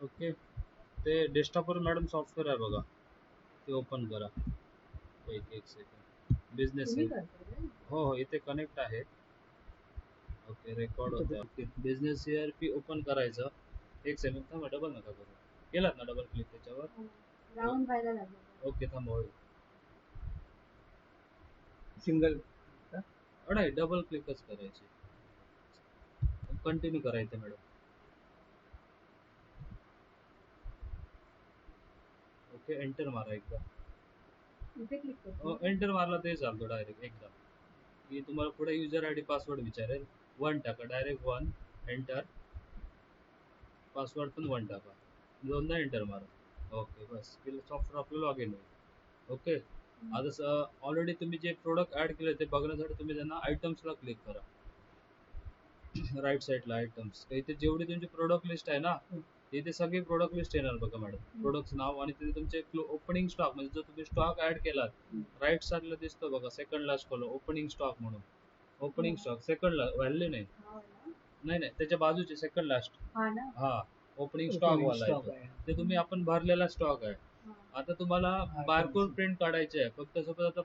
Okay. ते डेस्कटॉपवर madam software आहे बघा. ते ओपन करा. एक एक सेकंड बिझनेस? हो हो इथे कनेक्ट आहे. ओके रेकॉर्ड होतं. Okay. Business E R P open करायचं. एक सेकंड थांबा डबल नका करू. केलात ना डबल क्लिक त्याच्यावर? राऊंड व्हायला लागलं. ओके थांबा सिंगल नाही डबल क्लिकच करायची. कंटिन्यू करायचं मॅडम ओके एंटर मारा एकदा. इथे क्लिक करतो. एंटर मारला ते चालतो डायरेक्ट एकदा की तुम्हाला पुढे युजर आय डी पासवर्ड विचारेल. वन टाका डायरेक्ट वन एंटर पासवर्ड पण वन टाका. दोनदा एंटर मारा. ओके बस. सॉफ्टवेअर आपलं लॉग इन होईल ओके आता ऑलरेडी तुम्ही जे प्रोडक्ट ऍड केले ते बघण्यासाठी तुम्ही त्यांना आयटम्सला क्लिक करा. राईट साईडला आयटम्स इथे जेवढी तुमची प्रोडक्ट लिस्ट आहे ना इथे सगळी प्रोडक्ट लिस्ट येणार बघा मॅडम प्रोडक्ट नाव आणि तिथे तुमचे ओपनिंग स्टॉक म्हणजे जो तुम्ही स्टॉक ऍड केलात राईट साईडला दिसतो बघा second last column opening stock म्हणून. ओपनिंग स्टॉक सेकंड ला व्हॅल्यू नाही. हा? नाही नाही त्याच्या बाजूचे सेकंड लास्ट हा ओपनिंग स्टॉक वाला तो. तुम्ही आपण भरलेला स्टॉक आहे. आता तुम्हाला. बारकोड प्रिंट काढायचे आहे. फक्त सपोज आता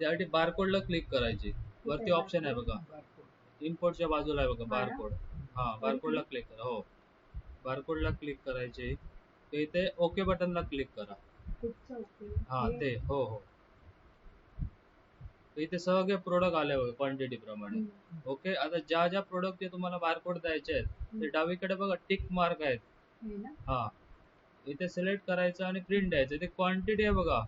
त्यासाठी बारकोडला क्लिक करायची. वरती ऑप्शन आहे बघा. इम्पोर्टच्या बाजूला आहे बघा हा? बारकोड हा बारकोडला क्लिक करा. हो. बारकोडला क्लिक करायचे. ते इथे ओके बटनला क्लिक करा. हा? ते हो हो. इथे सगळे प्रोडक्ट आले बघा क्वांटिटी प्रमाणे. ओके आता ज्या ज्या प्रोडक्ट तुम्हाला बारकोड द्यायचे आहेत ते. डावीकडे बघा टिक मार्क आहेत. हे इथे सिलेक्ट करायचं आणि प्रिंट द्यायचं. इथे क्वांटिटी आहे बघा.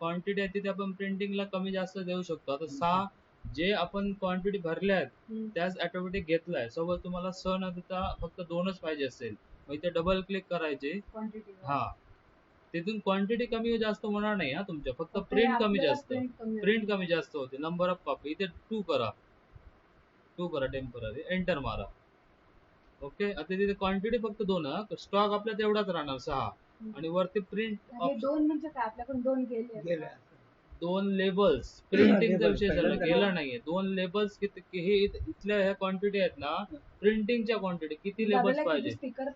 क्वांटिटी आहे तिथे आपण प्रिंटिंगला कमी जास्त देऊ शकतो. आता सहा जे आपण क्वांटिटी भरल्या आहेत. त्याच ऑटोमॅटिक घेतलाय. सोबत तुम्हाला स न देता फक्त दोनच पाहिजे असेल. मग इथे डबल क्लिक करायचे. हा. तिथून क्वांटिटी कमी जास्त होणार नाही हा तुमच्या. फक्त प्रिंट कमी जास्त. प्रिंट कमी जास्त होते. नंबर ऑफ कॉपी इथे टू करा. टू करा टेंपररी एंटर मारा. ओके आता तिथे क्वांटिटी फक्त दोन स्टॉक आपल्या तेवढाच राहणार सहा. आणि वरती प्रिंट हे दोन म्हणजे काय? आपल्याकडून दोन गेले दोन लेबल्स प्रिंटिंगचा विषय झाला. गेला नाहीये. दोन लेबल्स किती हे इथल्या ह्या क्वांटिटी आहेत ना प्रिंटिंगच्या क्वांटिटी किती लेबल्स पाहिजे? Sticker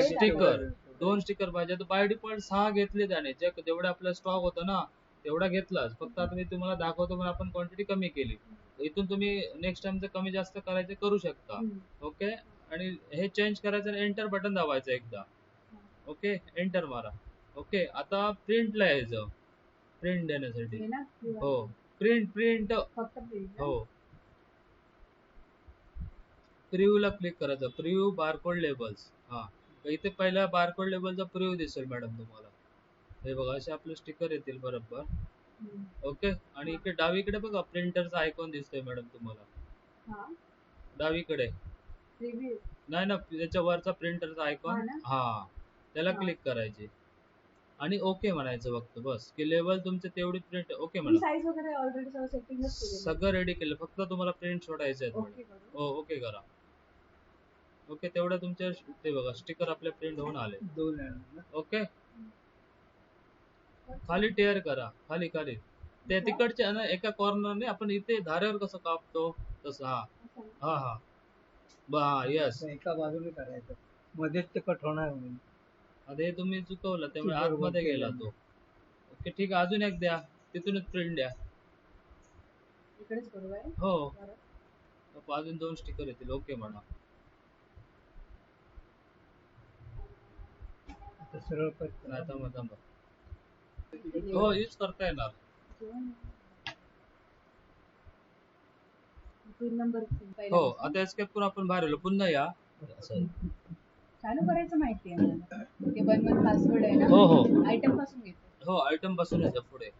sticker. दाखवा. दोन स्टिकर पाहिजे. तर बाय डिफॉल्ट सहा घेतले त्याने. जे जेवढा आपला स्टॉक होता ना तेवढा घेतलाच. फक्त आता मी तुम्हाला दाखवतो पण आपण क्वांटिटी कमी केली. इथून तुम्ही नेक्स्ट टाइम कमी जास्त करायचे करू शकता. ओके आणि हे चेंज करायचं आणि एंटर बटन दाबायचं एकदा. ओके एंटर मारा. ओके आता प्रिंटला यायचं प्रिंट देण्यासाठी. हे प्रिंट प्रिंट हो. प्रिव्ह्यू ला क्लिक करायचं. प्रिव्ह्यू बारकोड लेबल्स हा. इथे पहिला बारकोड लेबलचा प्रिव्ह्यू दिसेल मॅडम तुम्हाला. हे बघा असे आपले स्टिकर येतील बरोबर. ओके आणि इकडे डावीकडे बघा प्रिंटरचा आयकॉन दिसतोय मॅडम तुम्हाला. डावीकडे. नाही ना त्याच्या वरचा प्रिंटरचा आयकॉन? हा त्याला. क्लिक करायचे. आणि ओके म्हणायचं फक्त बस. की लेवल तुमचे तेवढी प्रिंट ओके मी म्हणा. साईज वगैरे ऑलरेडी सगळं सेटिंगच केलेलं सगळं रेडी केलं. फक्त तुम्हाला प्रिंट सोडायचे आहेत ओके करू. हो ओके करा. ओके तेवढं तुमच्या ते बघा स्टिकर आपले प्रिंट होऊन आले. दोन आहे? ओके? खाली टेअर करा. खाली खाली. ते तिकडच्या ना एका कॉर्नरने आपण इथे धारेवर कसं कापतो? तसं हा. असं? हा हा. बा यस एका बाजूने करायचं. मध्येच ते कट होणार म्हणून आता हे तुम्ही चुकवलं त्यामुळे आतमध्ये. गेला तो. ओके ठीक आहे अजून एक द्या. तिथूनच प्रिंट द्या. इकडेच करू काय हो. अजून दोन स्टिकर येतील. ओके म्हणा. आता सरळ. थांबा थांबा. हो यूज करता येणार. Pin number. हो आता एस्केप करून आपण बाहेर आलो. पुन्हा या. चालू करायचं माहितीये मला. ते वन वन पासवर्ड आहे ना? हो हो. आयटमपासून घेतो. हो आयटमपासून येतं पुढे.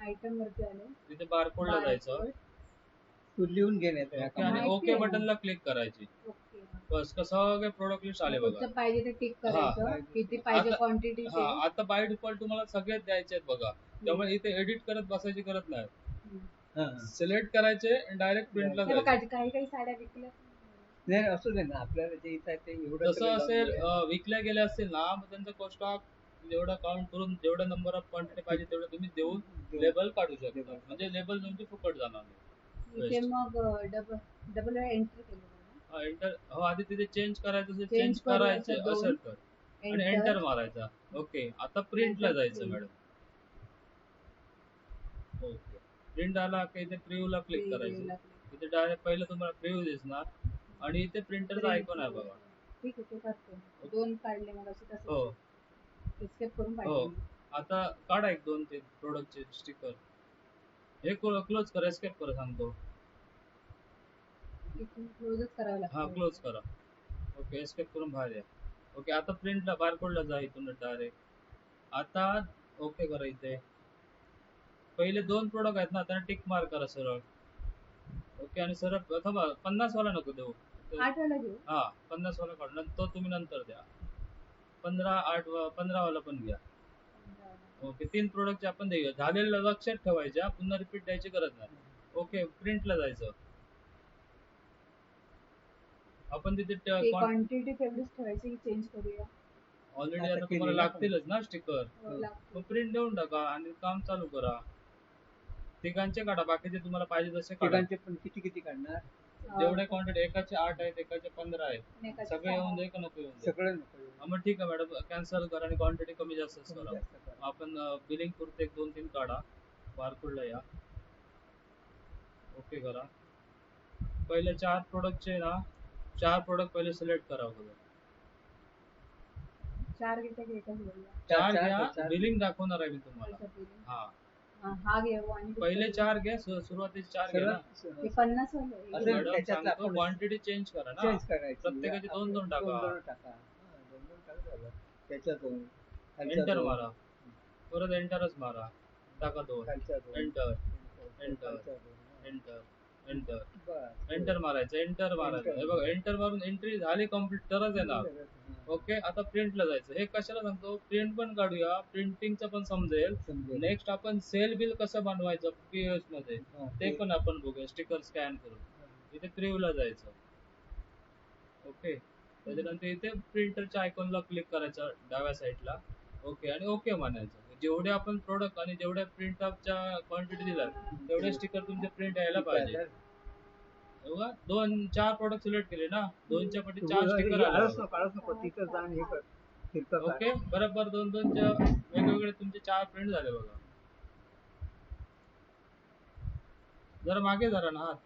आयटम वरती आले. तिथे बारकोडला जायचं. तू लिहून घे नाही तर ह्या ओके आणि माहिती ओके आहे. बटनला क्लिक करायची. ओके बस का सगळे प्रोडक्ट लिस्ट आले बघा. पाहिजे ते टिक. करायचं. किती पाहिजे क्वांटिटी हा आता बाय डिफॉल्ट तुम्हाला सगळेच द्यायचे आहेत बघा. त्यामुळे इथे एडिट करत बसायची गरज नाही. सिलेक्ट करायचे डायरेक्ट प्रिंटला काही काही साड्या विकल्या. नाही असू दे ना आपल्याला जे इथं आहे ते एवढं लावून असेल. अं, विकल्या गेल्या असतील ना मग त्यांचा स्टॉक जेवढा काउंट करून जेवढा नंबर ऑफ क्वांटिटी पाहिजे तेवढं तुम्ही देऊन लेबल काढू शकता. म्हणजे लेबल तुमची फुकट जाणार नाही. इथे मग डबल डबल एंट्री केलं एंटर हो आधी तिथे चेंज करायचं असेल चेंज करू करायचं दोन. असेल तर. आणि एंटर मारायचा. ओके आता प्रिंटला जायचं print. मॅडम ओके प्रिंट आला की इथे प्रिव्ह्यूला क्लिक करायचं? इथे डायरेक्ट पहिलं तुम्हाला प्रिव्ह्यू दिसणार. आणि इथे प्रिंटरचा आयकॉन आहे बघा ठीक आहे ते करते दोन काढले मग असे हो. तसे स्केप करून हो. पाहिजे. आता काढा एक दोन ते प्रोडक्टचे स्टिकर हे क्लोज करा एस्केप करा सांगतो. इथून क्लोजच करावं हा लागतं क्लोज करा. ओके एस्केप करून बाहेर या. ओके आता प्रिंटला बारकोडला जा इथून डायरेक्ट आता ओके करा इथे. पहिले दोन प्रोडक्ट आहेत ना त्यांना टिक मार्क करा सरळ. ओके आणि सरळ थांबा पन्नास वाला नको देऊ. घेऊ? हा पन्नास वाला काढ नंतर तो तुम्ही नंतर द्या. पंधरा आठ वा- पंधरा वाला पण घ्या. ओके तीन प्रोडक्टचे आपण देऊया. झालेलं लक्षात ठेवायच्या पुन्हा रिपीट द्यायची गरज नाही. ओके प्रिंटला जायचं. आपण तिथे क्वांटिटी तेवढीच ठेवायची की चेंज करूया? ऑलरेडी आता तुम्हाला लागतीलच ना स्टिकर हो. मग प्रिंट देऊन टाका आणि काम चालू करा. तिघांचे काढा बाकीचे तुम्हाला पाहिजे तसे काढा. किती किती काढणार. जेवढे क्वांटिटी एकाचे आठ आहेत एकाचे पंधरा आहेत. सगळे. येऊन दे का नको येऊन सगळं हा, मग ठीक आहे मॅडम कॅन्सल करा आणि क्वांटिटी कमी जास्त करा. आपण बिलिंग पुरते एक दोन तीन काढा. बारकोडला या. ओके करा. पहिले चार प्रोडक्टचे ना चार प्रोडक्ट पहिले सिलेक्ट करा अगोदर. चार घ्या. बिलिंग दाखवणार आहे मी तुम्हाला. हा. हा, हा घेऊ आणि पहिले चार घ्या सु- सुरुवातीचे चार घ्या ना. हे पन्नास वाले. असेल मॅडम त्याच्यातलं सांगतो आपण- क्वांटिटी चेंज करा ना. चेंज करायची. प्रत्येकाचे दोन दोन टाका. दोन दोन टाका. हा, दोन दोन टाका झालं. त्याच्या दोन खालच्या एंटर दोन, मारा. परत एंटरच मारा. टाका दोन. खालच्या दोन एंटर एंटर Enter. खालच्या दोन. Enter enter. एंटर मारायचं एंटर मारायचं. हे बघा एंटर मारून एंट्री झाली कंप्लीट तरच येणार. ओके आता प्रिंटला जायचं. हे कशाला सांगतो? प्रिंट पण काढूया. प्रिंटिंगचं पण समजेल. नेक्स्ट आपण सेल बिल कसं बनवायचं? पीएसमध्ये. ते पण आपण बघूया. स्टिकर स्कॅन करून. इथे प्रिव्हला जायचं. ओके त्याच्यानंतर इथे प्रिंटरच्या आयकॉनला क्लिक करायचं डाव्या साईडला ओके आणि ओके म्हणायचं. जेवढे आपण प्रोडक्ट आणि जेवढ्या प्रिंट अपच्या क्वांटिटी दिल्या तेवढे स्टिकर तुमचे प्रिंट यायला पाहिजे. हे दोन चार प्रोडक्ट सिलेक्ट केले ना दोनच्या पटी चार स्टिकर? ओके बरोबर दोन दोनच्या वेगवेगळे तुमचे चार प्रिंट झाले बघा. जरा मागे जरा ना हात.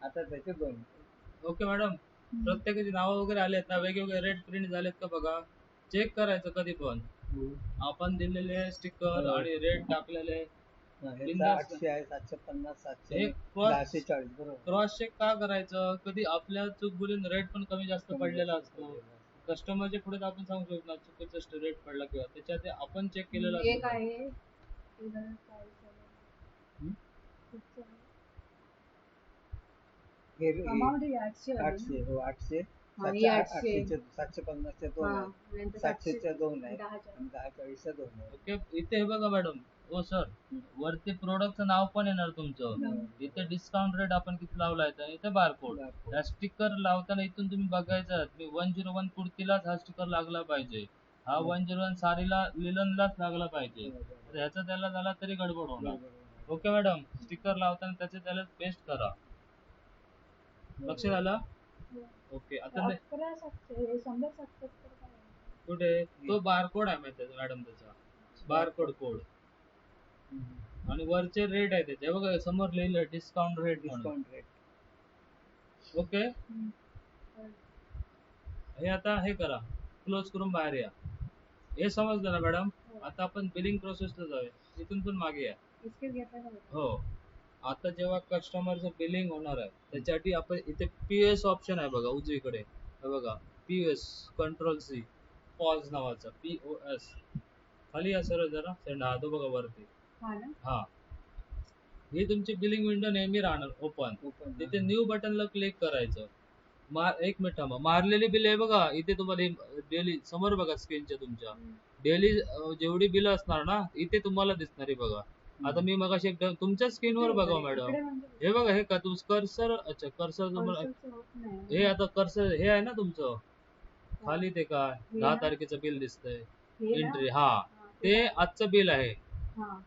आता त्याचे दोन ओके मॅडम. प्रत्येकाची नावं वगैरे आलेत ना? वेगवेगळे रेट प्रिंट झालेत का बघा? चेक करायचं कधी पण. आपण दिलेले स्टिकर हो. आणि रेट टाकलेले. हा, हे बिनधास्त. आठशे आहे सातशे पन्नास सातशे हे क्रॉस दहाशे चाळीस बरोबर. क्रॉस चेक का करायचं? कधी आपल्या चूक बोलून रेट पण कमी जास्त पडलेला असतो. कस्टमरच्या पुढे तर आपण सांगू शकतो ना चुकीचं रेट पडला किंवा त्याच्यात ते आपण चेक केलेलं एक असतं. आहे एक हजार चाळीस वाला. हम्म? खूपचं आहे. हे- हे ही आठशे हो आठशे. हा, ही सातशे दोन हा, सातशेच्या दहा चाळीसच्या इथे हे बघा मॅडम. हो सर. वरती प्रोडक्टचं नाव पण येणार तुमचं. इथे डिस्काउंट रेट आपण किती लावलाय तर इथे बारकोड. या स्टिकर लावताना इथून तुम्ही बघायचं वन झिरो वन कुर्तीलाच हा स्टिकर लागला पाहिजे. हा. वन झिरो वन साडीला लिलनलाच लागला पाहिजे. तर ह्याचा त्याला झाला तरी गडबड होणार. ओके मॅडम स्टिकर लावताना त्याचे त्याला पेस्ट करा. लक्ष झालं ओके आता ने- अकरा सातशे हे शंभर सत्तर काय आहे? कुठे? तो बारकोड आहे माहिती मॅडम त्याचा. Barcode code. आणि वरचे रेट आहे त्याचे. हे बघा समोर लिहिलं डिस्काउंट रेट म्हणून. Discount rate okay. हे आता हे करा. क्लोज करून बाहेर या. हे समजलं ना मॅडम? आता आपण बिलिंग प्रोसेसला जाऊया. इथून पण मागे या. का? हो. आता जेव्हा कस्टमरचं बिलिंग होणार आहे त्याच्यासाठी आपण इथे पी एस ऑप्शन आहे बघा उजवीकडे. हे बघा P S control C pause नावाचा पी ओ एस खाली या सर जरा सेंड हा तो बघा वरती. हा हा. ही तुमची बिलिंग विंडो नेहमी राहणार ओपन ओपन तिथे न्यू बटनला क्लिक करायचं. मार एक मिनिट थांबा. मारलेली बिल आहे बघा इथे तुम्हाला डेली समोर बघा स्क्रीनच्या तुमच्या. डेली जेवढी बिल असणार ना इथे तुम्हाला दिसणार आहे बघा. आता मी मगाशी एकदा तुमच्या स्क्रीनवर बघा मॅडम इकडे म्हणजे हे बघा हे का तुम कर्सर अच्छा कर्सर नाही. हे आता कर्सर हे आहे ना तुमचं खाली ते काय हे दहा? तारखेचं बिल दिसतंय? एंट्री हा ते आजचं बिल आहे हा.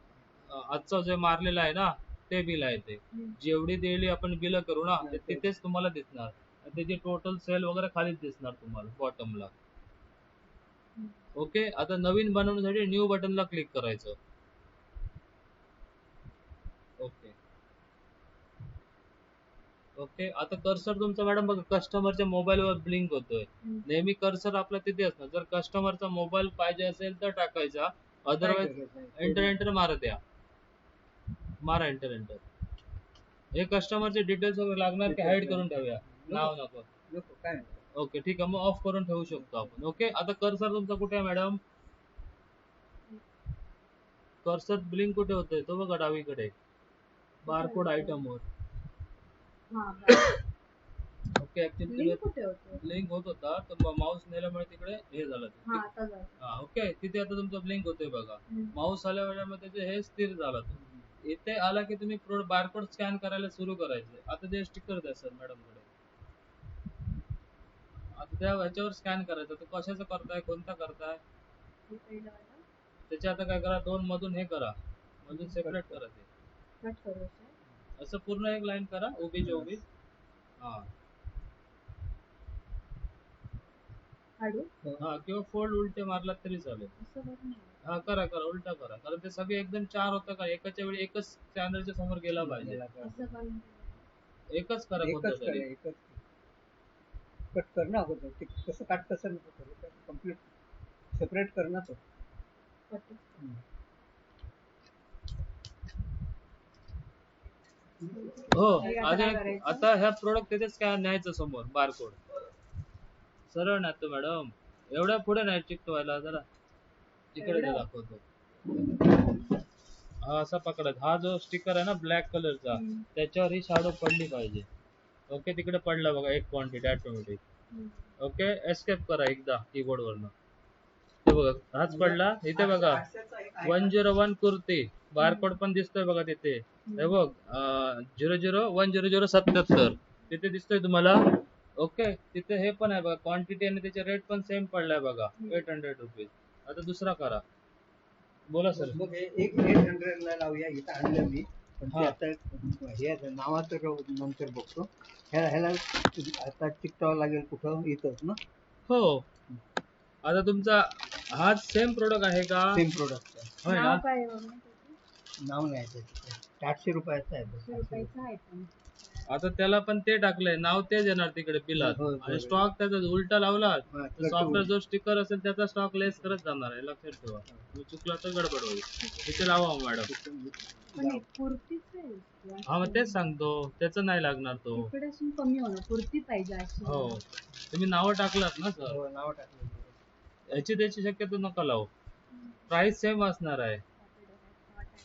आजचं जे मारलेलं आहे ना ते बिल आहे ते. जेवढी डेली आपण बिल करू ना. तिथेच तुम्हाला दिसणार त्याचे टोटल सेल वगैरे खालीच दिसणार तुम्हाला बॉटमला. ओके आता नवीन बनवण्यासाठी न्यू बटनला क्लिक करायचं ओके ओके आता कर्सर तुमचा मॅडम बघा कस्टमरच्या मोबाईलवर ब्लिंक होतोय. नेहमी कर्सर आपला तिथे असणार. जर कस्टमरचा मोबाईल पाहिजे असेल तर टाकायचा. करायचं? एंटर एंटर मारा द्या मारा एंटर एंटर हे कस्टमरचे डिटेल्स वगैरे लागणार की हाईड करून ठेवूया. नाव नको. ओके ठीक आहे. मग ऑफ करून ठेवू शकतो आपण. ओके आता कर्सर तुमचा कुठे आहे मॅडम कर्सर ब्लिंक कुठे होतोय? तो बघा डावीकडे. बारकोड आयटम वर. बरं. Okay actually? ब्लिंक होत होता तर माऊस नेल्यामुळे तिकडे हे झालं. हा. हा ओके तिथे आता तुमचा ब्लिंक होतोय बघा. माऊस आल्या वेळेमध्ये त्याचे हे स्थिर झालं इथे आला की तुम्ही बारकोड स्कॅन करायला सुरू करायचे आता ते स्टिकर द्या सर मॅडमकडे आता त्या ह्याच्यावर स्कॅन करायचं तर कशाचं करताय कोणता करताय हे पहिलं वालं. त्याचे आता काय करा दोन मधून हे करा मधून सेपरेट करा ते कट करू sir. असं पूर्ण एक लाईन करा उभीच्या उभी हा. हा किंवा फोल्ड उलटे मारला तरी चालेल. हा करा करा उलटा करा. कारण ते सगळे एकदम चार होतं का एकाच्या वेळी एकच चॅनलच्या समोर गेला पाहिजे. एकच करा कोणतं कट कर ना अगोदर. ते कसं काट कसं नको करू कंप्लीट सेपरेट कर ना तो. हो हे आता अजून काय ह्या प्रोडक्ट तिथे स्कॅन न्यायचं समोर? बारकोड सरळ न्यायचं मॅडम एवढ्या पुढे नाही चिकटवायला जरा तिकडे ते? दाखवतो. हा असा पकडत. हा जो स्टिकर आहे ना ब्लॅक कलरचा. त्याच्यावर ही शाडो पडली पाहिजे. ओके तिकडे पडला बघा एक क्वांटिटी ऑटोमॅटिक. ओके एस्केप करा एकदा कीबोर्ड वरनं. ते बघा हाच पडला. इथे बघा one zero one kurti. Barcode पण दिसतोय बघा तिथे. हे बघ zero zero one zero zero सत्याहत्तर. तिथे दिसतोय तुम्हाला. ओके? तिथे हे पण आहे बघा क्वांटिटी आणि त्याचे रेट पण सेम पडलाय बघा. एट हंड्रेड रुपीज आता दुसरा करा. बोला सर मग हे एक एट हंड्रेड ला लावूया इथं आणलं मी. पण ते हा. आता हे नावाचं नंतर बघतो. ह्याला ह्याला आता चिकटावं लागेल कुठं? इथंच ना? हो. आता तुमचा हाच सेम प्रोडक्ट आहे का? सेम प्रोडक्ट होय ना? नाव काय आहे बघा? नाव नाही त्याचं. आठशे रुपयाचं आहे. रुपयाचं आहे पण. आता त्याला पण ते टाकलंय. नाव तेच येणार तिकडे बिलात हो, हो, आणि. स्टॉक त्याचा उलटा लावला. हा, तर सॉफ्टवेअर जो स्टिकर असेल त्याचा स्टॉक लेस करत जाणार आहे. लक्षात ठेवा. तुम्ही चुकला तर गडबड होईल. तिथे लावा मॅडम पण हे कुर्तीचं आहे. हा मग तेच सांगतो. त्याचं नाही लागणार तो. इकडे असून कमी होणार. कुर्ती पाहिजे अशी. हो. तुम्ही नावं टाकलात ना सर हो, नाव टाकलं. याची त्याची शक्यतो नका लावू. प्राइस सेम असणार आहे.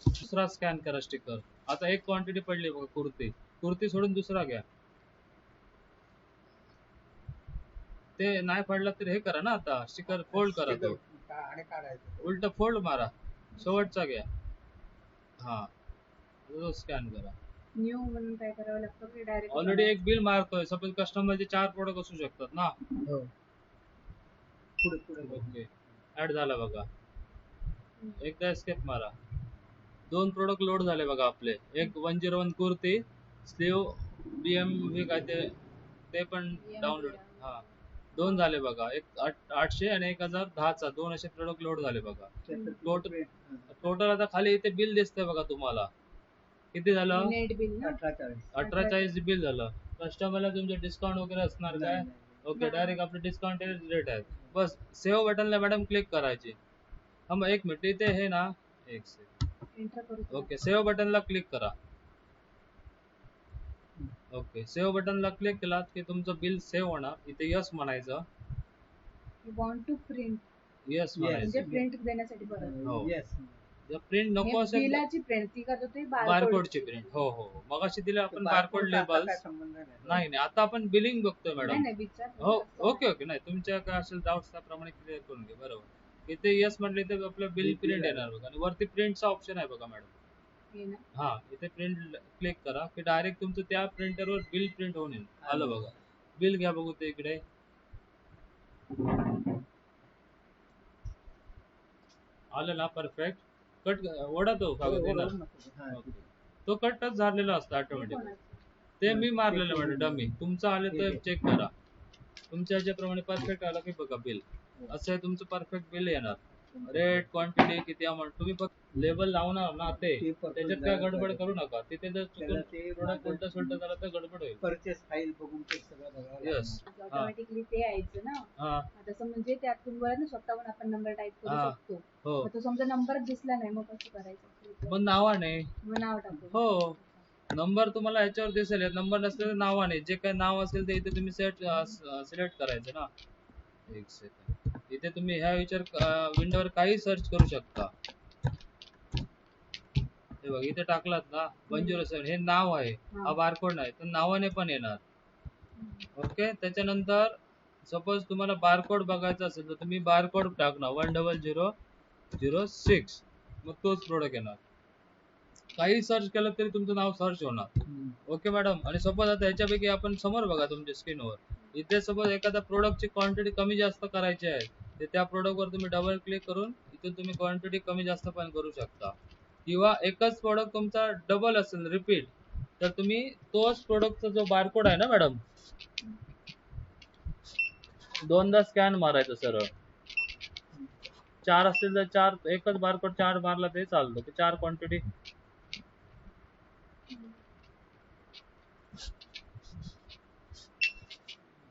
दुसरा स्कॅन करा स्टिकर आता एक क्वांटिटी पडली बघा कुर्ती. कुर्ती सोडून दुसरा घ्या. ते नाही पडला तर हे करा ना आता स्टिकर फोल्ड करा तो. उलट फोल्ड मारा. शेवटचा घ्या. हा. तो स्कॅन करा. न्यू म्हणून काय करावं लागतं की डायरेक्ट ऑलरेडी एक बिल मारतोय. सपोज कस्टमरचे चार प्रोडक्ट असू शकतात ना? हो. पुढे पुढे. ओके ऍड झाला बघा. एकदा एस्केप मारा. दोन प्रोडक्ट लोड झाले बघा आपले. एक one zero one kurti sleeve B M V काय ते ते पण डाउनलोड हा. दोन झाले बघा. एक आठ- आठशे आणि एक हजार दहाचा. दोन असे प्रोडक्ट लोड झाले बघा. टोटल आता खाली इथे बिल दिसतंय बघा तुम्हाला. किती झालं? नेट बिल ना? अठरा चाळीस. बिल झालं. कस्टमरला तुमचे डिस्काउंट वगैरे असणार काय. ओके डायरेक्ट आपले डिस्काउंट रेट आहे बस सेव्ह बटनला मॅडम क्लिक करायची. हा मग एक मिनिट इथे हे ना एक सेकंड ओके सेव्ह बटनला क्लिक करा. ओके सेव्ह बटनला क्लिक केलात की तुमचं बिल सेव्ह होणार. इथे यस म्हणायचं. Want to print yes. म्हणजे म्हणायचं. प्रिंट देण्यासाठी परत. हो. जर प्रिंट नको असेल बिलाची प्रिंट ती करतो ते बारकोडची प्रिंट हो हो हो. मगाशी दिले आपण बारकोड लेबल नाही. नाही आता आपण बिलिंग बघतोय नाही मॅडम नाही विचार हो ओके ओके नाही तुमच्या काय असेल डाऊट्स त्याप्रमाणे क्लिअर करून घे. बरोबर. इथे यस म्हटले तर आपलं बिल Bill प्रिंट येणार बघा. आणि वरती प्रिंटचा ऑप्शन आहे बघा मॅडम हे हा इथे प्रिंट क्लिक करा. की डायरेक्ट तुमचं त्या प्रिंटरवर बिल प्रिंट होऊन येईल. आलं बघा. बिल घ्या बघू ते इकडे. आलं ना? परफेक्ट कट ओढा तो कागद हो, येणार. हा. Okay. तो कटच झालेला असतो ऑटोमॅटिक ते मी मारलेलं मॅडम डमी तुमचं आले तर चेक करा. तुमच्या ह्याच्याप्रमाणे परफेक्ट आलं की बघा बिल असं आहे तुमचं परफेक्ट बिल येणार. रेट क्वांटिटी किती अमाऊंट तुम्ही फक्त लेबल लावणार ना ते त्याच्यात काय गडबड. करू नका. तिथे जर चुकून प्रोडक्ट उलट सुलट झालं तर गडबड होईल. परचेस फाईल बघून ते सगळं. लागणार. ऑटोमॅटिकली ते यायचं ना. हा. तसं म्हणजे त्यातून बरं ना स्वतःहून आपण नंबर टाईप करू हा. शकतो. हो. मग तो समजा नंबरच दिसला नाही मग कसं करायचं? पण नावाने मग नाव टाकू. हो. नंबर तुम्हाला ह्याच्यावर दिसेल. नंबर नसले तर नावाने जे काही नाव असेल ते इथे तुम्ही सेट सिलेक्ट करायचं ना. एक सेकंड इथे तुम्ही ह्या विचार विंडोवर काही सर्च करू शकता. हे बघ इथे टाकलात ना वन झिरो सेवन हे नाव आहे. हा. बारकोड नाही तर नावाने पण येणार. ओके त्याच्यानंतर सपोज तुम्हाला बारकोड बघायचा असेल तर तुम्ही बारकोड टाकणार one double zero zero six मग तोच प्रोडक्ट येणार. काही सर्च केलं तरी तुमचं नाव सर्च होणार. ओके मॅडम आणि सपोज आता ह्याच्यापैकी आपण समोर बघा तुमच्या स्क्रीनवर इथे सपोज एखाद्या प्रोडक्टची क्वांटिटी कमी जास्त करायची आहे तर त्या प्रोडक्टवर तुम्ही डबल क्लिक करून इथून तुम्ही क्वांटिटी कमी जास्त पण करू शकता. किंवा एकच प्रोडक्ट तुमचा डबल असेल रिपीट तर तुम्ही तोच प्रोडक्टचा जो बारकोड आहे ना मॅडम दोनदा स्कॅन मारायचं सरळ. चार असतील तर चार एकच बारकोड चार मारला तरी चालतो. चार क्वांटिटी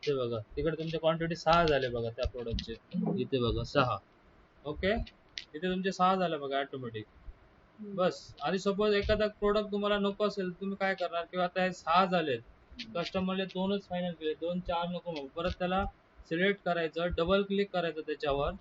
इथे बघा. तिकडे तुमचे क्वांटिटी सहा झाले बघा त्या प्रोडक्टचे इथे बघा सहा. ओके इथे तुमचे सहा झाले बघा ऑटोमॅटिक बस. आणि सपोज एखादा प्रोडक्ट तुम्हाला नको असेल तुम्ही काय करणार? किंवा आता हे सहा झालेत कस्टमरने दोनच फायनल केले दोन चार नको मग परत त्याला सिलेक्ट करायचं डबल क्लिक करायचं त्याच्यावर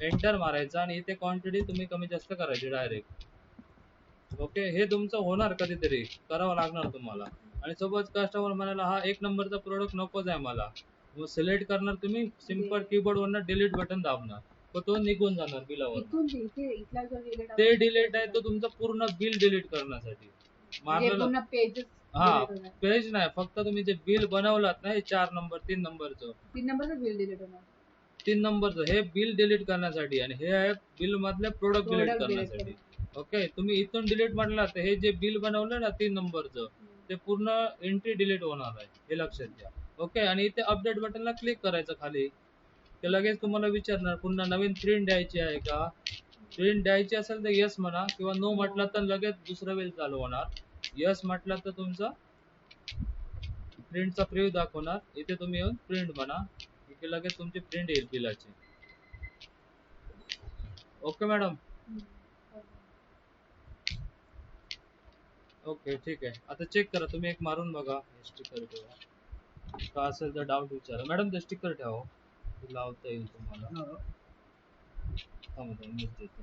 एंटर मारायचं आणि इथे क्वांटिटी तुम्ही कमी जास्त करायची डायरेक्ट ओके हे तुमचं होणार कधीतरी. करावं लागणार तुम्हाला. आणि सपोज कस्टमर म्हणाला हा एक नंबरचा प्रोडक्ट नकोच आहे मला. मग सिलेक्ट करणार तुम्ही सिंपल कीबोर्ड वरनं डिलीट बटन दाबणार. मग तो निघून जाणार बिलावर. ते- डिलीट आहे. तो तुमचं पूर्ण बिल डिलीट करण्यासाठी. म्हणजे हा पेज नाही फक्त तुम्ही जे बिल बनवलात ना हे चार नंबर तीन नंबरचं तीन नंबरचा बिल डिलीट होणार. तीन नंबरचं हे बिल डिलीट करण्यासाठी आणि हे आहे बिल मधले प्रोडक्ट डिलीट करण्यासाठी. ओके तुम्ही इथून डिलीट म्हटलं तर हे जे बिल बनवलं ना तीन नंबरचं ते पूर्ण एंट्री डिलीट होणार आहे हे लक्षात घ्या. ओके आणि इथे अपडेट बटनला क्लिक करायचं खाली. ते लगेच तुम्हाला विचारणार पुन्हा नवीन प्रिंट द्यायची आहे का? प्रिंट द्यायची असेल तर यस म्हणा किंवा नो म्हटलं तर लगेच दुसरा वेळ चालू होणार. यस म्हटलं तर तुमचा प्रिंटचा प्रिव्ह दाखवणार. इथे तुम्ही येऊन प्रिंट म्हणा. इथे लगेच तुमची प्रिंट येईल बिलाची. ओके मॅडम ओके ठीक आहे. आता चेक करा तुम्ही एक मारून बघा. स्टिकर ठेवा का असेल तर डाऊट विचारा. मॅडम ते स्टिकर ठेवा. लावता येईल तुम्हाला. हो. थांबा मीच देतो?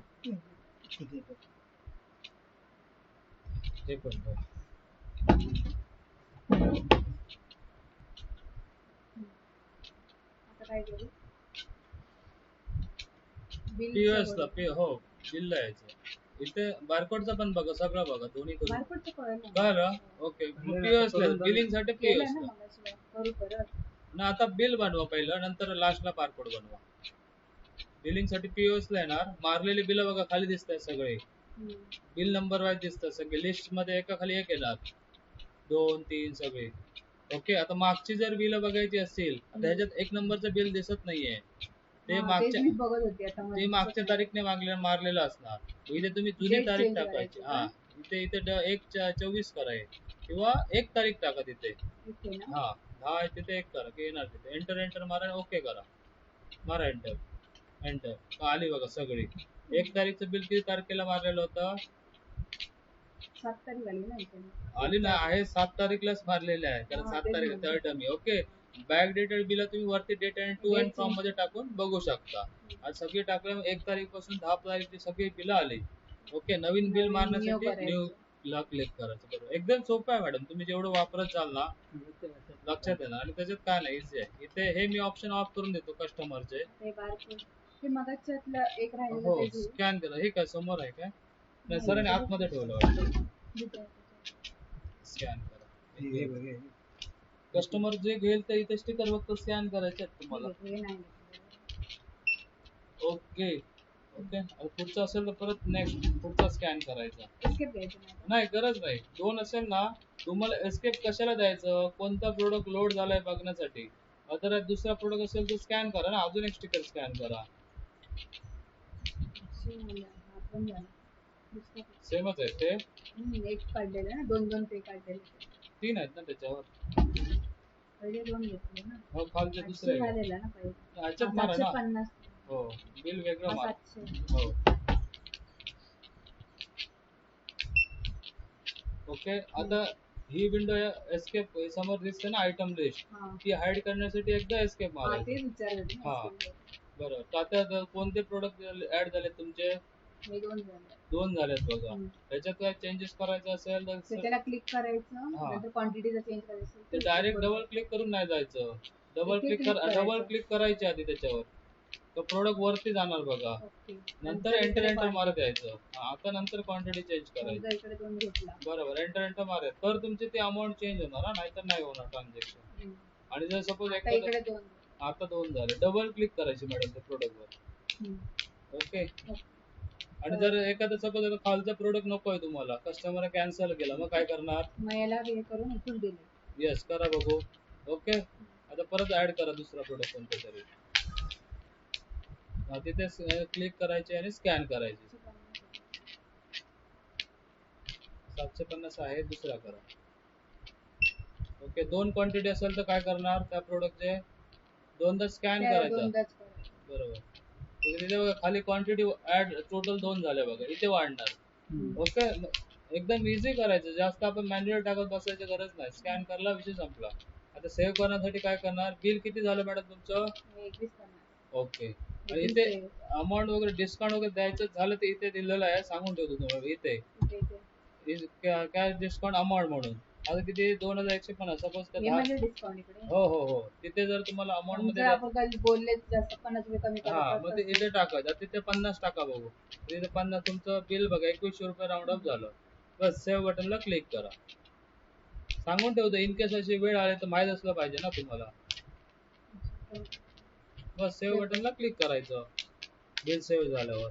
ते पण पीओएस ला पे हो बिल यायचं. इथे बारकोडचा पण बघा सगळं बघा दोन्ही करून. बारकोडचं कळलं ओके. बिलिंगसाठी केलं पीओएस ना ला मगाशी. करू परत. ना आता बिल बनवा पहिलं नंतर लास्टला बारकोड बनवा. बिलिंगसाठी पीओएस ला येणार मारलेली बिल बघा खाली दिसत सगळे. हम्म. बिल नंबर वाईज दिसतात सगळे. लिस्टमध्ये एका खाली एक येणार. दोन तीन सगळे. ओके आता मागची जर बिल बघायची असतील आता ह्याच्यात एक नंबरचं बिल दिसत नाहीये. ते हा, मागच्या मी बघत होते आता ते मागच्या तारीखने मागले मारलेलं असणार. इथे तुम्ही जुनी तारीख टाकायची हा इथे इथे एक चोवीस कराय किंवा एक तारीख टाका तिथे. हा आहे तिथे एक करा. की येणार तिथे. एंटर एंटर मारा ओके करा. मारा एंटर एंटर आली बघा सगळी. एक तारीखचं बिल किती तारखेला मारलेलं होतं? आली ना इथे. आली ना आहे सात तारीखलाच मारलेले आहे. कारण हा, सात तारीख. Third term okay back dated bill तुम्ही वरती date and to and from. मध्ये टाकून बघू शकता. आणि सगळी टाकल्यावर एक तारीखपासून दहा तारीखची सगळी बिल आली. ओके नवीन बिल मारण्यासाठी. न्यू ला क्लिक करायचं. बरोबर. एकदम सोपं आहे मॅडम तुम्ही जेवढं वापरत चाल ना लक्षात येणार. आणि त्याच्यात काय नाही इझी आहे. इथे हे मी ऑप्शन ऑफ करून देतो कस्टमरचे हो. स्कॅन करा. हे काय समोर आहे काय? नाही सरांनी आतमध्ये ठेवलं वाटतं. स्कॅन करा. कस्टमर जे घेईल ते इथे स्टिकर फक्त स्कॅन करायचे आहेत तुम्हाला. हे. ओके. ओके. पुढचं असेल तर परत नेक्स्ट पुढचा स्कॅन करायचा. नाही. गरज नाही. दोन असेल ना तुम्हाला एस्केप कशाला द्यायचं? कोणता प्रोडक्ट लोड झालाय बघण्यासाठी? अदर दुसरा प्रोडक्ट असेल तर स्कॅन करा ना. अजून एक स्टिकर स्कॅन करा? सेमच आहे. ते? हम्म, एक काढलेलं ना. दोन दोन पे काढलेले तीन आहेत ना त्याच्यावर. पहिले दोन घेतले ना. हो खालचे दुसरे. झालेला ना पहिले. ह्याच्यात मारा ना. पन्नास. हो बिल वेगळं मारा हो. ओके आता ही विंडो एस्केप समोर दिसते ना आयटम लिस्ट ती हाईड करण्यासाठी एकदा एस्केप ना हा. बरं. आता कोणते प्रोडक्ट ऍड झाले तुमचे? हे दोन झाले. दोन झालेत बघा. हम्म. त्याच्यात काय चेंजेस करायचे असेल तर तर त्याला क्लिक करायचं हा. नंतर क्वांटिटीचा चेंज करायचं. ते डायरेक्ट डबल क्लिक करून नाही जायचं. डबल एक-एक क्लिक click कर करायचं. डबल क्लिक करायची आधी त्याच्यावर. तो प्रोडक्ट वरती जाणार बघा. ओके. नंतर एंटर एंटर मारत यायचं. हा, आता नंतर क्वांटिटी चेंज करायची. समजा इकडे दोन घेतला. बरोबर एंटर एंटर मारत. तर तुमची ती अमाऊंट चेंज होणार हा, नाहीतर नाही होणार ट्रान्झॅक्शन हम्म. आणि जर सपोज आता एखादं इकडे दोन. आता दोन झाले. डबल क्लिक करायची मॅडम त्या प्रोडक्ट वर. हम्म. Okay okay. आणि जर एखादं सपोज आता खालचा प्रोडक्ट नको आहे तुम्हाला कस्टमर कॅन्सल केला मग काय करणार? मग याला हे करून दिले येस करा बघू. ओके आता परत ऍड करा दुसरा प्रोडक्ट कोणता तरी. हा, तिथे क्लिक करायचे आणि स्कॅन करायचे. सातशे पन्नास आहे दुसरा करा. ओके दोन क्वांटिटी असेल तर काय करणार त्या प्रोडक्टचे दोनदा स्कॅन त्या करायचा. दोनदाच करायचं. बरोबर. तिथे बघा खाली क्वांटिटी ऍड टोटल दोन झाले बघा इथे वाढणार. ओके एकदम इझी करायचं जास्त आपण मॅन्युअल टाकत बसायची गरज नाही. स्कॅन करला विषय संपला. आता सेव्ह करण्यासाठी काय करणार? बिल किती झालं मॅडम तुमचं? ओके इथे अमाऊंट वगैरे डिस्काउंट वगैरे द्यायचं झालं तर इथे दिलेलं आहे. सांगून ठेवतो तुम्हाला इथे. इथे- इथे. कॅश डिस्काउंट अमाऊंट म्हणून. आता किती? दोन हजार एकशे पन्नास. सपोज हे हो हो हो. तिथे जर तुम्हाला अमाऊंटमध्ये बोलले हा मग ते इथे टाकायचं तिथे पन्नास टाका बघू. तिथे पन्नास तुमचं बिल बघा एकवीसशे रुपये राऊंड अप झालं. बस सेव्ह बटनला क्लिक करा. सांगून ठेवतो इन केस अशी वेळ आली तर माहीत असलं पाहिजे ना तुम्हाला. बस सेव्ह बटनला क्लिक करायचं. बिल सेव्ह झाल्यावर.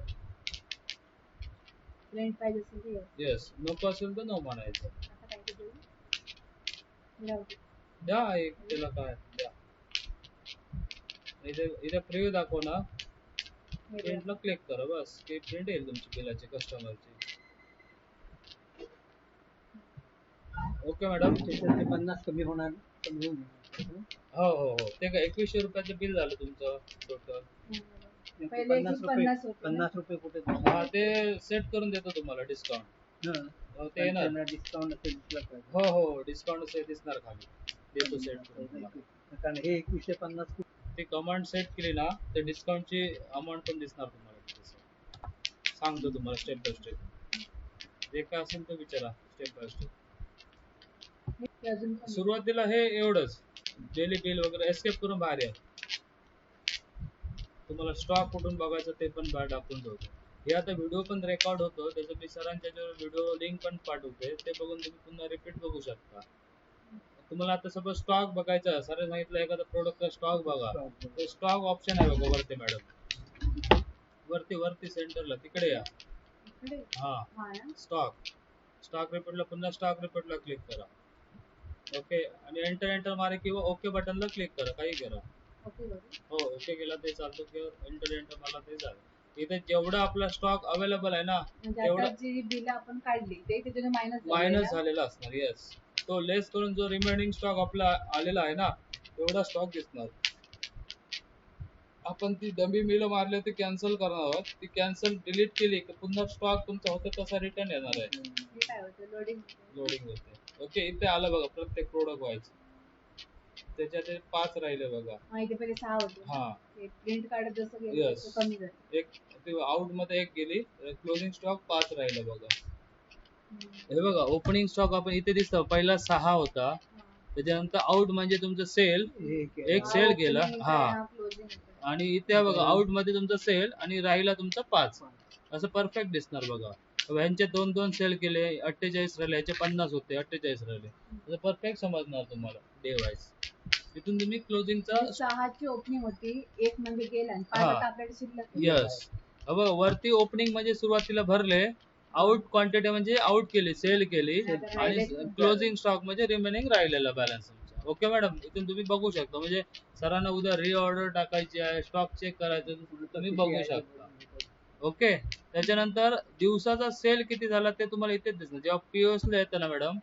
येस नको असेल तर नो म्हणायचं आता काय ते देऊ? जाऊ दे. द्या एक त्याला काय द्या. इथे इथे प्रिव्ह्यू दाखव ना. प्रिंटला क्लिक करा बस. की प्रिंट येईल तुमची बिलाची कस्टमरची ओके मॅडम ते पन्नास कमी होणार कमी होऊन. हो हो हो. ते काय एकवीसशे रुपयाचं बिल झालं तुमचं टोटल ते पन्नास रुपये पन्नास रुपये कुठे हा ते सेट करून देतो तुम्हाला डिस्काउंट ते येणार डिस्काउंट असेल दिसलं पाहिजे. हो हो डिस्काउंट असेल दिसणार खाली. देतो सेट करून कारण हे एकवीसशे पन्नास ती कमांड सेट केली ना तर डिस्काउंटची अमाऊंट पण दिसणार तुम्हाला. सांगतो तुम्हाला स्टेप बाय स्टेप जे काय असेल ते विचारा स्टेप बाय स्टेप हे. सुरुवातीला हे एवढंच. डेली बिल वगैरे एस्केप करून बाहेर या. तुम्हाला स्टॉक कुठून बघायचं ते पण बाहेर टाकून ठेवतो. हे आता व्हिडिओ पण रेकॉर्ड होतो. त्याचं मी सरांच्या व्हिडिओ लिंक पण पाठवते ते बघून तुम्ही पुन्हा रिपीट बघू शकता. तुम्हाला आता सपोज स्टॉक बघायचा सर सांगितलं एखादा प्रोडक्टचा स्टॉक बघा. ते स्टॉक ऑप्शन आहे बघा वरती मॅडम वरती वरती सेंटरला तिकडे या. हा. स्टॉक स्टॉक रिपोर्टला पुन्हा स्टॉक रिपोर्टला क्लिक करा. ओके आणि एंटर एंटर मारे किंवा ओके बटनला क्लिक करा. काही करा हो ओके केला ते चालतो. किंवा एंटर एंटर मला ते झालं इथे जेवढा आपला स्टॉक अवेलेबल आहे ना एवढं- आता जी बिल आपण काढली ते त्याच्याने मायनस मायनस झालेला असणार येस तो लेस करून जो रिमेनिंग स्टॉक आपला आलेला आहे ना तेवढा स्टॉक दिसणार. आपण ती डमी मिल मारली होती कॅन्सल करणार आहोत. ती कॅन्सल डिलीट केली की पुन्हा स्टॉक तुमचा होता तसा रिटर्न येणार आहे. लोडिंग होते? ओके इथे आलं बघा प्रत्येक प्रोडक्ट वाईज त्याच्यात हे पाच राहिले बघा. माहिती पहिले सहा होते. हा. ते प्रिंट काढत जसं गेलं Yes. तसं कमी झालं. एक ते आउटमध्ये एक गेली क्लोजिंग स्टॉक पाच राहिलं बघा. हम्म. हे बघा ओपनिंग स्टॉक आपण इथे दिसतं पहिला सहा होता. हा. त्याच्यानंतर आउट म्हणजे तुमचं सेल एक हा, opening गेला, इकडे, हा. closing. आणि इथे बघा आउटमध्ये तुमचा सेल आणि राहिला तुमचा पाच. असं परफेक्ट दिसणार बघा. ह्यांचे दोन दोन सेल केले अठ्ठेचाळीस राहिले याचे पन्नास होते अठ्ठेचाळीस राहिले. असं परफेक्ट समजणार तुम्हाला डे वाईज तिथून तुम्ही क्लोजिंगचा सहाची ओपनिंग होती. एक म्हणजे गेला आणि पाच. आता आपल्याकडे शिल्लक. यस बघा वरती ओपनिंग म्हणजे सुरुवातीला भरले. आउट क्वांटिटी म्हणजे आउट केली सेल केली. आणि क्लोजिंग स्टॉक म्हणजे रिमेनिंग राहिलेला बॅलन्स ओके मॅडम इथून तुम्ही बघू शकता. म्हणजे सरांना उद्या रिऑर्डर टाकायची आहे स्टॉक चेक करायचं तुम्ही बघू शकता. ओके त्याच्यानंतर दिवसाचा सेल किती झाला ते तुम्हाला इथेच दिसणार. जेव्हा पीओएस ला येतं ना मॅडम.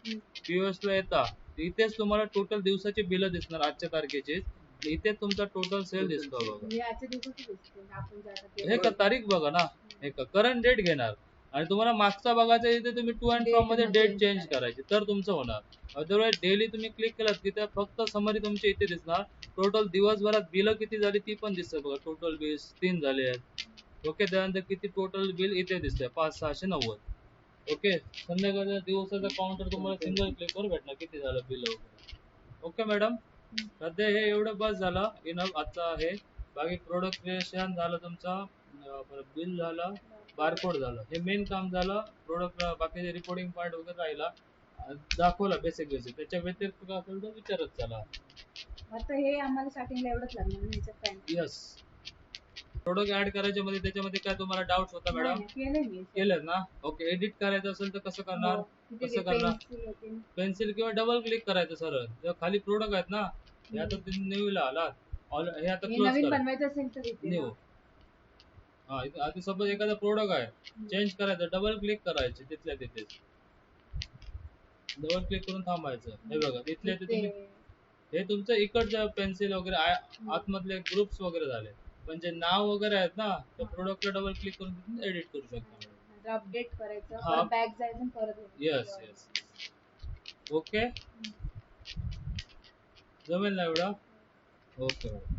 पीओएस ला येता. इथेच तुम्हाला टोटल दिवसाची बिल दिसणार आजच्या तारखेची. इथे तुमचा टोटल सेल दिसतो बघा. म्हणजे आजच्या दिवसाची दिसते आपण जे आता हे. का तारीख बघा ना. हे का करंट डेट घेणार. आणि तुम्हाला मागचा बघायचा इथे तुम्ही टू अँड फ्रॉममध्ये डेट चेंज करायची. तर तुमचं होणार. अदरवाईज डेली तुम्ही क्लिक केलात की त्या फक्त समरी तुमची इथे दिसणार. टोटल दिवसभरात बिल किती झाली ती पण दिसते बघा. टोटल बिल तीन झाले आहेत. ओके त्यानंतर किती टोटल बिल इथे दिसतंय पाच सहाशे नव्वद. ओके संध्याकाळच्या दिवसाचा काउंटर तुम्हाला सिंगल क्लिक वर भेटणार किती झालं बिल वगैरे? ओके मॅडम सध्या हे एवढं बस झालं. इनफ आजचा आहे. बाकी प्रोडक्ट क्रिएशन झालं तुमचा. बिल झालं. बारकोड झालं. हे मेन काम झालं. प्रोडक्ट बाकीचे रिपोर्टिंग पार्ट वगैरे राहिला दाखवला बेसिक बेसिक त्याच्या व्यतिरिक्त असेल तर विचारत चला. आता हे आम्हाला स्टार्टिंगला एवढंच लागणार. यस प्रोडक्ट ऍड करायच्या मध्ये त्याच्यामध्ये काय तुम्हाला डाऊट होता मॅडम केलं ना? ओके एडिट करायचं असेल तर कसं करणार? हो, तिथे कसं करणार? पेन्सिल किंवा डबल क्लिक करायचं सरळ. जेव्हा खाली प्रोडक्ट आहेत ना हे आता न्यूला आला All- हे आता क्लोज करा. न्यू हा इथे- आता सपोज एखादा प्रोडक्ट आहे चेंज करायचं डबल क्लिक करायचे तिथल्या तिथेच. डबल क्लिक करून थांबायचं. हे बघा तिथल्या तिथे हे तुमचं इकडचं पेन्सिल वगैरे आतमधले ग्रुप्स वगैरे झाले. पण जे नाव वगैरे आहेत ना त्या प्रोडक्टला डबल क्लिक करून एडिट करू शकता. अपडेट करायचं हा. बॅक जायचं परत येस येस ओके जमेल ना एवढा? Okay madam